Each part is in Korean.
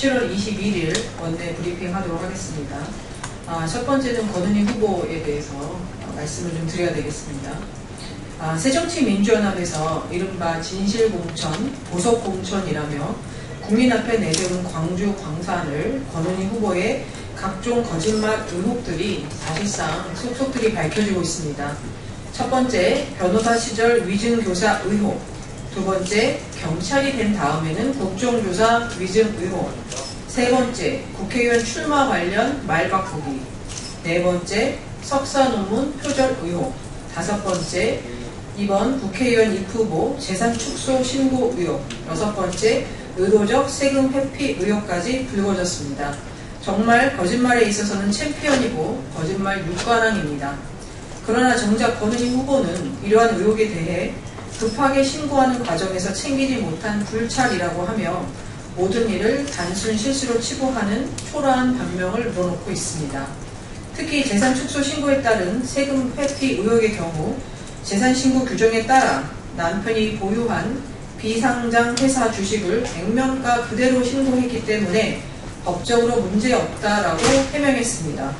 7월 21일 원내 브리핑 하도록 하겠습니다. 아, 첫 번째는 권은희 후보에 대해서 어, 말씀을 좀 드려야 되겠습니다. 아, 새정치민주연합에서 이른바 진실공천, 보석공천이라며 국민 앞에 내세운 광주 광산을 권은희 후보의 각종 거짓말 의혹들이 사실상 속속들이 밝혀지고 있습니다. 첫 번째, 변호사 시절 위증교사 의혹. 두 번째, 경찰이 된 다음에는 국정조사 위증 의혹. 세 번째, 국회의원 출마 관련 말 바꾸기. 네 번째, 석사 논문 표절 의혹. 다섯 번째, 이번 국회의원 입후보 재산 축소 신고 의혹. 여섯 번째, 의도적 세금 회피 의혹까지 불거졌습니다. 정말 거짓말에 있어서는 챔피언이고 거짓말 육관왕입니다. 그러나 정작 권은희 후보는 이러한 의혹에 대해 급하게 신고하는 과정에서 챙기지 못한 불찰이라고 하며 모든 일을 단순 실수로 치부하는 초라한 변명을 늘어놓고 있습니다. 특히 재산 축소 신고에 따른 세금 회피 의혹의 경우 재산 신고 규정에 따라 남편이 보유한 비상장 회사 주식을 액면가 그대로 신고했기 때문에 법적으로 문제없다라고 해명했습니다.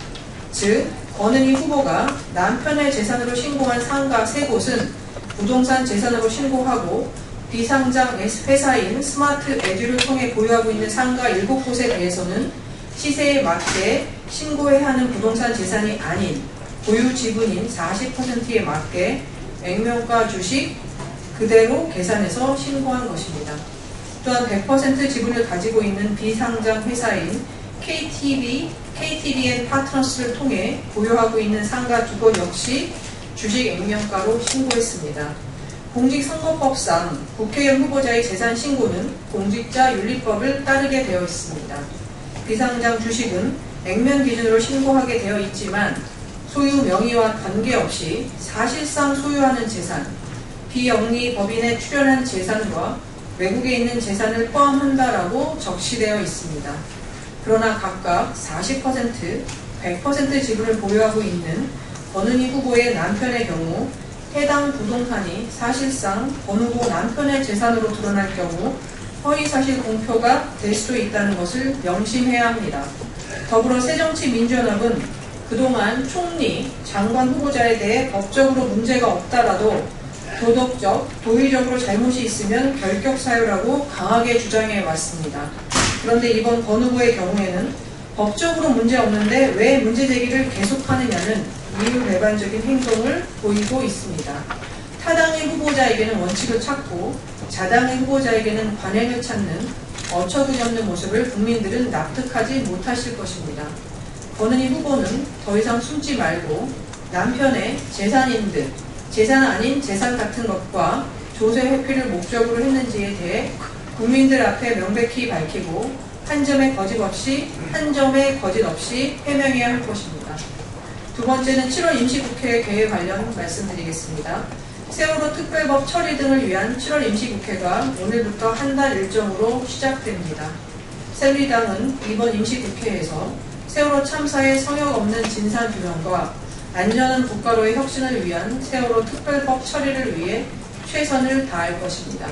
즉, 권은희 후보가 남편의 재산으로 신고한 상가 세 곳은 부동산 재산으로 신고하고 비상장 회사인 스마트 에듀를 통해 보유하고 있는 상가 7곳에 대해서는 시세에 맞게 신고해야 하는 부동산 재산이 아닌 보유 지분인 40%에 맞게 액면가 주식 그대로 계산해서 신고한 것입니다. 또한 100% 지분을 가지고 있는 비상장 회사인 KTB, KTBN 파트너스를 통해 보유하고 있는 상가 두 곳 역시 주식 액면가로 신고했습니다. 공직선거법상 국회의원 후보자의 재산 신고는 공직자 윤리법을 따르게 되어 있습니다. 비상장 주식은 액면 기준으로 신고하게 되어 있지만 소유 명의와 관계없이 사실상 소유하는 재산, 비영리 법인에 출연한 재산과 외국에 있는 재산을 포함한다라고 적시되어 있습니다. 그러나 각각 40%, 100% 지분을 보유하고 있는 권은희 후보의 남편의 경우 해당 부동산이 사실상 권 후보 남편의 재산으로 드러날 경우 허위사실 공표가 될 수도 있다는 것을 명심해야 합니다. 더불어 새정치민주연합은 그동안 총리, 장관 후보자에 대해 법적으로 문제가 없다라도 도덕적, 도의적으로 잘못이 있으면 결격 사유라고 강하게 주장해 왔습니다. 그런데 이번 권 후보의 경우에는 법적으로 문제 없는데 왜 문제 제기를 계속하느냐는 이유 배반적인 행동을 보이고 있습니다. 타당의 후보자에게는 원칙을 찾고 자당의 후보자에게는 관행을 찾는 어처구니 없는 모습을 국민들은 납득하지 못하실 것입니다. 권은희 후보는 더 이상 숨지 말고 남편의 재산인 듯 재산 아닌 재산 같은 것과 조세 회피를 목적으로 했는지에 대해 국민들 앞에 명백히 밝히고 한 점의 거짓 없이 한 점의 거짓 없이 해명해야 할 것입니다. 두 번째는 7월 임시국회 개회 관련 말씀드리겠습니다. 세월호 특별법 처리 등을 위한 7월 임시국회가 오늘부터 한 달 일정으로 시작됩니다. 새누리당은 이번 임시국회에서 세월호 참사의 성역 없는 진상 규명과 안전한 국가로의 혁신을 위한 세월호 특별법 처리를 위해 최선을 다할 것입니다.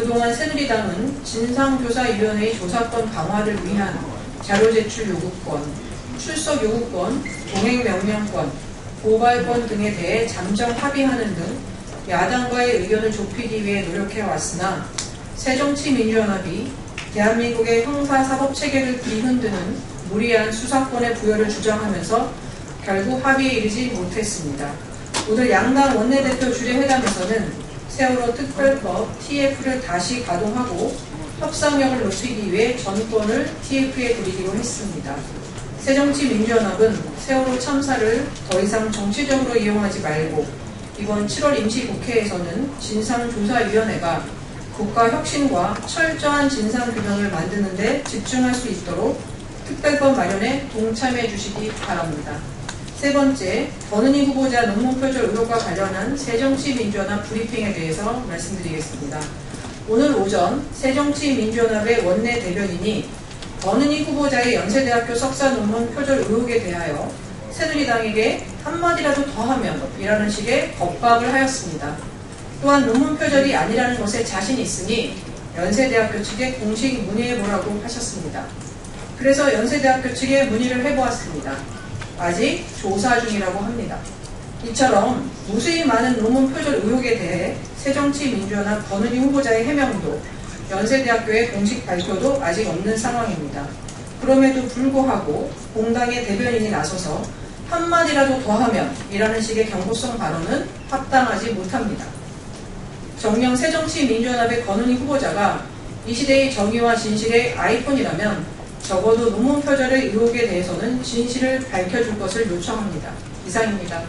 그동안 새누리당은 진상조사위원회의 조사권 강화를 위한 자료 제출 요구권, 출석 요구권, 동행명령권, 고발권 등에 대해 잠정 합의하는 등 야당과의 의견을 좁히기 위해 노력해 왔으나 새정치민주연합이 대한민국의 형사사법체계를 뒤흔드는 무리한 수사권의 부여를 주장하면서 결국 합의에 이르지 못했습니다. 오늘 양당 원내대표 주례회담에서는 세월호 특별법 TF를 다시 가동하고 협상력을 높이기 위해 전권을 TF에 드리기로 했습니다. 새정치민주연합은 세월호 참사를 더 이상 정치적으로 이용하지 말고 이번 7월 임시국회에서는 진상조사위원회가 국가 혁신과 철저한 진상규명을 만드는 데 집중할 수 있도록 특별법 마련에 동참해 주시기 바랍니다. 세 번째, 권은희 후보자 논문 표절 의혹과 관련한 새정치민주연합 브리핑에 대해서 말씀드리겠습니다. 오늘 오전 새정치민주연합의 원내 대변인이 권은희 후보자의 연세대학교 석사 논문 표절 의혹에 대하여 새누리당에게 한마디라도 더 하면 이라는 식의 겁박을 하였습니다. 또한 논문 표절이 아니라는 것에 자신이 있으니 연세대학교 측에 공식 문의해보라고 하셨습니다. 그래서 연세대학교 측에 문의를 해보았습니다. 아직 조사 중이라고 합니다. 이처럼 무수히 많은 논문 표절 의혹에 대해 새정치민주연합 권은희 후보자의 해명도 연세대학교의 공식 발표도 아직 없는 상황입니다. 그럼에도 불구하고 공당의 대변인이 나서서 한마디라도 더하면 이라는 식의 경고성 발언은 합당하지 못합니다. 정령 새정치민주연합의 권은희 후보자가 이 시대의 정의와 진실의 아이콘이라면 적어도 논문 표절의 의혹에 대해서는 진실을 밝혀줄 것을 요청합니다. 이상입니다.